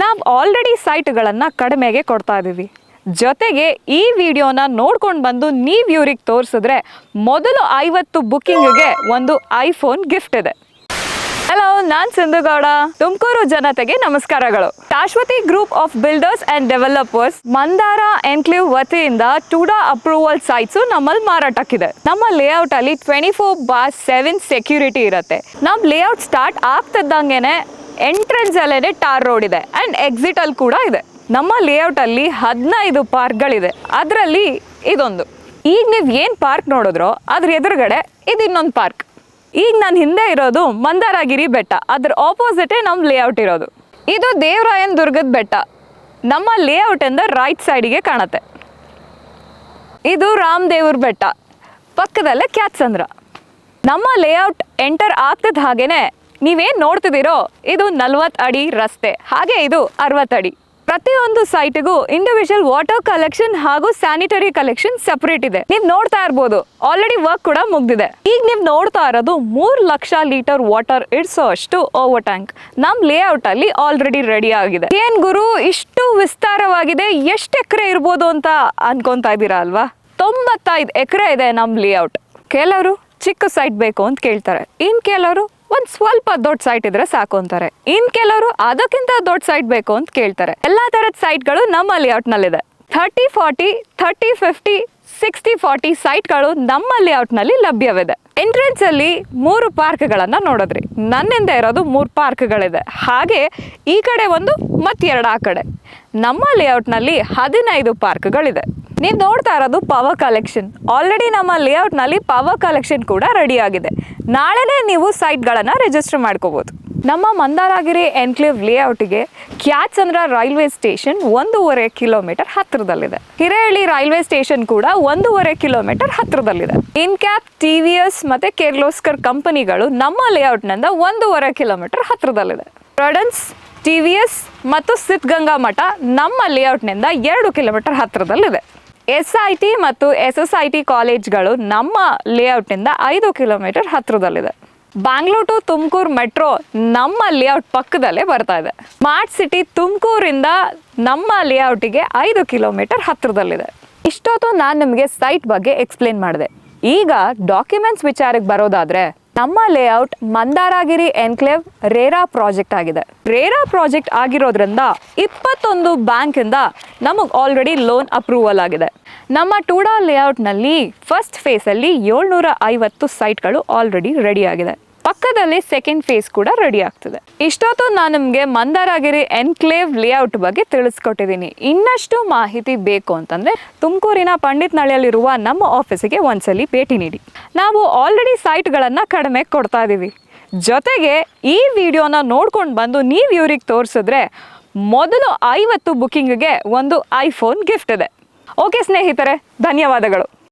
ನಾವು ಆಲ್ರೆಡಿ ಸೈಟ್ಗಳನ್ನು ಕಡಿಮೆಗೆ ಕೊಡ್ತಾ ಇದ್ದೀವಿ ಜೊತೆಗೆ ಈ ವಿಡಿಯೋನ ನೋಡ್ಕೊಂಡು ಬಂದು ನೀವು ಇವ್ರಿಗೆ ತೋರಿಸಿದ್ರೆ ಮೊದಲು ಐವತ್ತು ಬುಕ್ಕಿಂಗ್ಗೆ ಒಂದು ಐಫೋನ್ ಗಿಫ್ಟ್ ಇದೆ. ಹಲೋ ನಾನ್ ಸಿಂಧುಗೌಡ ತುಮಕೂರು ಜನತೆಗೆ ನಮಸ್ಕಾರಗಳು. Shashwathi group of builders and developers Mandara enclave ವತಿಯಿಂದ ಟುಡಾ ಅಪ್ರೂವಲ್ ಸೈಟ್ಸ್ ನಮ್ಮಲ್ಲಿ ಮಾರಾಟಕ್ಕಿದೆ. ನಮ್ಮ ಲೇಔಟ್ ಅಲ್ಲಿ twenty four bar seven security ಇರುತ್ತೆ. ನಮ್ಮ ಲೇಔಟ್ ಸ್ಟಾರ್ಟ್ ಆಗ್ತಿದ್ದಂಗೆನೆ ಎಂಟ್ರೆನ್ಸ್ ಟಾರ್ ರೋಡ್ ಇದೆ. ಅಂಡ್ ಎಕ್ಸಿಟ್ ಅಲ್ಲಿ ಕೂಡ ಇದೆ. ನಮ್ಮ ಲೇಔಟ್ ಅಲ್ಲಿ ಹದಿನೈದು ಪಾರ್ಕ್ಗಳಿದೆ ಅದರಲ್ಲಿ ಇದೊಂದು. ಈಗ ನೀವು ಏನು ಪಾರ್ಕ್ ನೋಡಿದ್ರೋ ಅದ್ರ ಎದುರುಗಡೆ ಇದು ಇನ್ನೊಂದು ಪಾರ್ಕ್ ಈಗ ನಾನು ಹಿಂದೆ ಇರೋದು ಮಂದಾರಗಿರಿ ಬೆಟ್ಟ. ಅದ್ರ ಆಪೋಸಿಟೇ ನಮ್ಮ ಲೇಔಟ್ ಇರೋದು. ಇದು ದೇವರಾಯನ್ ದುರ್ಗದ ಬೆಟ್ಟ. ನಮ್ಮ ಲೇಔಟ್ ಎಂದ ರೈಟ್ ಸೈಡಿಗೆ ಕಾಣುತ್ತೆ. ಇದು ರಾಮದೇವ್ರ ಬೆಟ್ಟ. ಪಕ್ಕದಲ್ಲೇ ಕ್ಯಾತ್ಸಂದ್ರ. ನಮ್ಮ ಲೇಔಟ್ ಎಂಟರ್ ಆಗ್ತದ ಹಾಗೇನೆ ನೀವೇನು ನೋಡ್ತಿದ್ದೀರೋ ಇದು ನಲ್ವತ್ತು ಅಡಿ ರಸ್ತೆ, ಹಾಗೆ ಇದು ಅರವತ್ತು ಅಡಿ. ಪ್ರತಿಯೊಂದು ಸೈಟ್ಗೂ ಇಂಡಿವಿಜುವಲ್ ವಾಟರ್ ಕಲೆಕ್ಷನ್ ಹಾಗೂ ಸ್ಯಾನಿಟರಿ ಕಲೆಕ್ಷನ್ ಸೆಪರೇಟ್ ಇದೆ. ನೀವು ನೋಡ್ತಾ ಇರ್ಬೋದು ಆಲ್ರೆಡಿ ವರ್ಕ್ ಕೂಡ ಮುಗ್ದಿದೆ. ಈಗ ನೀವು ನೋಡ್ತಾ ಇರೋದು ಮೂರ್ ಲಕ್ಷ ಲೀಟರ್ ವಾಟರ್ ಇಡ್ಸೋ ಅಷ್ಟು ಓವರ್ ಟ್ಯಾಂಕ್ ನಮ್ ಲೇಔಟ್ ಅಲ್ಲಿ ಆಲ್ರೆಡಿ ರೆಡಿ ಆಗಿದೆ. ಏನ್ ಗುರು, ಇಷ್ಟು ವಿಸ್ತಾರವಾಗಿದೆ, ಎಷ್ಟು ಎಕರೆ ಇರ್ಬೋದು ಅಂತ ಅನ್ಕೊಂತಾ ಇದ್ದೀರಾ ಅಲ್ವಾ? ತೊಂಬತ್ತೈದು ಎಕರೆ ಇದೆ ನಮ್ ಲೇಔಟ್ ಕೆಲವರು ಚಿಕ್ಕ ಸೈಟ್ ಬೇಕು ಅಂತ ಕೇಳ್ತಾರೆ. ಇನ್ ಕೆಲವರು ಒಂದ್ ಸ್ವಲ್ಪ ದೊಡ್ಡ ಸೈಟ್ ಇದ್ರೆ ಸಾಕು ಅಂತಾರೆ. ಇನ್ ಕೆಲವರು ಅದಕ್ಕಿಂತ ದೊಡ್ಡ ಸೈಟ್ ಬೇಕು ಅಂತ ಕೇಳ್ತಾರೆ. ಎಲ್ಲಾ ತರದ ಸೈಟ್ಗಳು ನಮ್ಮ ಲೇಔಟ್ ನಲ್ಲಿದೆ. Thirty forty thirty fifty sixty forty ಸೈಟ್ಗಳು ನಮ್ಮ ಲೇಔಟ್ನಲ್ಲಿ ಲಭ್ಯವಿದೆ. ಎಂಟ್ರೆನ್ಸ್ ಅಲ್ಲಿ ಮೂರು ಪಾರ್ಕ್ಗಳನ್ನು ನೋಡಿದ್ರಿ. ನನ್ನಿಂದ ಇರೋದು ಮೂರು ಪಾರ್ಕ್ಗಳಿದೆ ಹಾಗೆ ಈ ಕಡೆ ಒಂದು ಮತ್ತೆ ಎರಡು ಆ ಕಡೆ. ನಮ್ಮ ಲೇಔಟ್ನಲ್ಲಿ ಹದಿನೈದು ಪಾರ್ಕ್ಗಳಿದೆ ನೀವು ನೋಡ್ತಾ ಇರೋದು ಪವರ್ ಕಲೆಕ್ಷನ್ ಆಲ್ರೆಡಿ ನಮ್ಮ ಲೇಔಟ್ನಲ್ಲಿ ಪವರ್ ಕಲೆಕ್ಷನ್ ಕೂಡ ರೆಡಿ ಆಗಿದೆ. ನಾಳೆನೇ ನೀವು ಸೈಟ್ಗಳನ್ನು ರಿಜಿಸ್ಟರ್ ಮಾಡ್ಕೋಬೋದು. ನಮ್ಮ ಮಂದಾರಗಿರಿ ಎನ್ಕ್ಲೇವ್ ಲೇಔಟ್ಗೆ ಕ್ಯಾಚಂದ್ರ ರೈಲ್ವೆ ಸ್ಟೇಷನ್ ಒಂದೂವರೆ ಕಿಲೋಮೀಟರ್ ಹತ್ತಿರದಲ್ಲಿದೆ. ಹಿರೇಹಳ್ಳಿ ರೈಲ್ವೆ ಸ್ಟೇಷನ್ ಕೂಡ ಒಂದೂವರೆ ಕಿಲೋಮೀಟರ್ ಹತ್ತಿರದಲ್ಲಿದೆ. ಇನ್ಕ್ಯಾಪ್ ಟಿ ವಿ ಎಸ್ ಮತ್ತು ಕೇರ್ಲೋಸ್ಕರ್ ಕಂಪನಿಗಳು ನಮ್ಮ ಲೇಔಟ್ನಿಂದ ಒಂದೂವರೆ ಕಿಲೋಮೀಟರ್ ಹತ್ತಿರದಲ್ಲಿದೆ. ಪ್ರೊಡನ್ಸ್ ಟಿ ವಿ ಎಸ್ ಮತ್ತು ಸಿದ್ಧಗಂಗಾ ಮಠ ನಮ್ಮ ಲೇಔಟ್ನಿಂದ ಎರಡು ಕಿಲೋಮೀಟರ್ ಹತ್ತಿರದಲ್ಲಿದೆ. ಎಸ್ ಐ ಟಿ ಮತ್ತು ಎಸ್ ಎಸ್ ಐ ಟಿ ಕಾಲೇಜ್ಗಳು ನಮ್ಮ ಲೇಔಟ್ನಿಂದ ಐದು ಕಿಲೋಮೀಟರ್ ಹತ್ತಿರದಲ್ಲಿದೆ ಬ್ಯಾಂಗ್ಳೂರ್ ಟು ತುಮಕೂರು ಮೆಟ್ರೋ ನಮ್ಮ ಲೇಔಟ್ ಪಕ್ಕದಲ್ಲೇ ಬರ್ತಾ ಇದೆ. ಸ್ಮಾರ್ಟ್ ಸಿಟಿ ತುಮಕೂರಿಂದ ನಮ್ಮ ಲೇಔಟಿಗೆ ಐದು ಕಿಲೋಮೀಟರ್ ಹತ್ತಿರದಲ್ಲಿದೆ ಇಷ್ಟೊತ್ತು ನಾನು ನಿಮಗೆ ಸೈಟ್ ಬಗ್ಗೆ ಎಕ್ಸ್ಪ್ಲೇನ್ ಮಾಡಿದೆ. ಈಗ ಡಾಕ್ಯುಮೆಂಟ್ಸ್ ವಿಚಾರಕ್ಕೆ ಬರೋದಾದ್ರೆ ನಮ್ಮ layout Mandaragiri enclave RERA project ಆಗಿದೆ. ರೇರಾ ಪ್ರಾಜೆಕ್ಟ್ ಆಗಿರೋದ್ರಿಂದ ಇಪ್ಪತ್ತೊಂದು ಬ್ಯಾಂಕಿಂದ ನಮಗೆ ಆಲ್ರೆಡಿ ಲೋನ್ ಅಪ್ರೂವಲ್ ಆಗಿದೆ. ನಮ್ಮ ಟೂಡಾ ಲೇಔಟ್ನಲ್ಲಿ ಫಸ್ಟ್ ಫೇಸಲ್ಲಿ ಏಳ್ನೂರ ಐವತ್ತು ಸೈಟ್ಗಳು ಆಲ್ರೆಡಿ ರೆಡಿ ಆಗಿದೆ. ಪಕ್ಕದಲ್ಲಿ ಸೆಕೆಂಡ್ ಫೇಸ್ ಕೂಡ ರೆಡಿ ಆಗ್ತದೆ. ಇಷ್ಟೊತ್ತು ನಾನು ನಿಮಗೆ ಮಂದಾರಗಿರಿ ಎನ್ಕ್ಲೇವ್ ಲೇಔಟ್ ಬಗ್ಗೆ ತಿಳಿಸ್ಕೊಟ್ಟಿದ್ದೀನಿ. ಇನ್ನಷ್ಟು ಮಾಹಿತಿ ಬೇಕು ಅಂತಂದ್ರೆ ತುಮಕೂರಿನ ಪಂಡಿತ್ ನಳಿಯಲ್ಲಿರುವ ನಮ್ಮ ಆಫೀಸಿಗೆ ಒಂದ್ಸಲಿ ಭೇಟಿ ನೀಡಿ. ನಾವು ಆಲ್ರೆಡಿ ಸೈಟ್ಗಳನ್ನು ಕಡಿಮೆ ಕೊಡ್ತಾ ಇದ್ದೀವಿ ಜೊತೆಗೆ ಈ ವಿಡಿಯೋನ ನೋಡ್ಕೊಂಡು ಬಂದು ನೀವು ಇವ್ರಿಗೆ ತೋರಿಸಿದ್ರೆ ಮೊದಲು ಐವತ್ತು ಬುಕ್ಕಿಂಗ್ಗೆ ಒಂದು ಐಫೋನ್ ಗಿಫ್ಟ್ ಇದೆ. ಓಕೆ ಸ್ನೇಹಿತರೆ, ಧನ್ಯವಾದಗಳು.